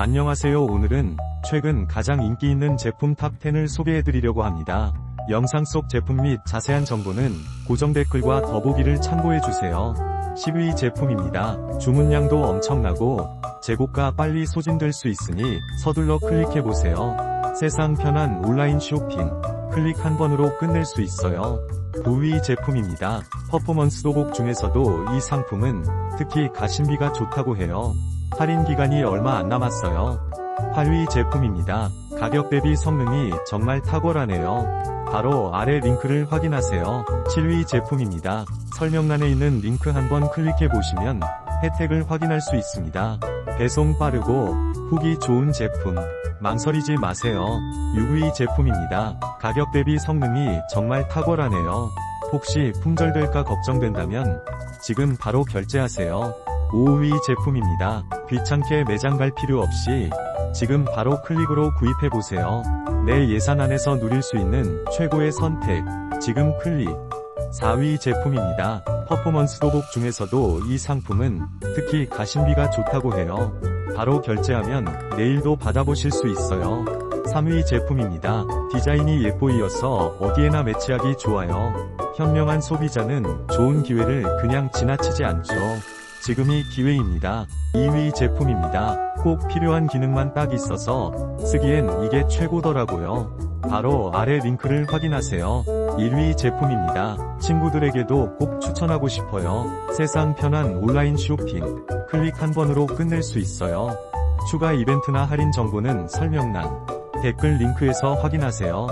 안녕하세요. 오늘은 최근 가장 인기 있는 제품 탑10을 소개해드리려고 합니다. 영상 속 제품 및 자세한 정보는 고정 댓글과 더보기를 참고해주세요. 10위 제품입니다. 주문량도 엄청나고 재고가 빨리 소진될 수 있으니 서둘러 클릭해보세요. 세상 편한 온라인 쇼핑. 클릭 한 번으로 끝낼 수 있어요. 9위 제품입니다. 퍼포먼스 도복 중에서도 이 상품은 특히 가심비가 좋다고 해요. 할인 기간이 얼마 안 남았어요. 8위 제품입니다. 가격 대비 성능이 정말 탁월하네요. 바로 아래 링크를 확인하세요. 7위 제품입니다. 설명란에 있는 링크 한번 클릭해 보시면 혜택을 확인할 수 있습니다. 배송 빠르고 후기 좋은 제품. 망설이지 마세요. 6위 제품입니다. 가격 대비 성능이 정말 탁월하네요. 혹시 품절될까 걱정된다면 지금 바로 결제하세요. 5위 제품입니다. 귀찮게 매장 갈 필요 없이 지금 바로 클릭으로 구입해보세요. 내 예산 안에서 누릴 수 있는 최고의 선택. 지금 클릭. 4위 제품입니다. 퍼포먼스 도복 중에서도 이 상품은 특히 가심비가 좋다고 해요. 바로 결제하면 내일도 받아보실 수 있어요. 3위 제품입니다. 디자인이 예뻐이어서 어디에나 매치하기 좋아요. 현명한 소비자는 좋은 기회를 그냥 지나치지 않죠. 지금이 기회입니다. 2위 제품입니다. 꼭 필요한 기능만 딱 있어서 쓰기엔 이게 최고더라고요. 바로 아래 링크를 확인하세요. 1위 제품입니다. 친구들에게도 꼭 추천하고 싶어요. 세상 편한 온라인 쇼핑. 클릭 한 번으로 끝낼 수 있어요. 추가 이벤트나 할인 정보는 설명란, 댓글 링크에서 확인하세요.